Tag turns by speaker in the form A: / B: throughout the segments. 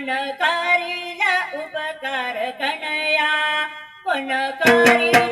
A: कोणकारीला उपकार गणया कोणकारी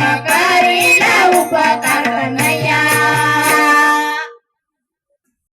B: না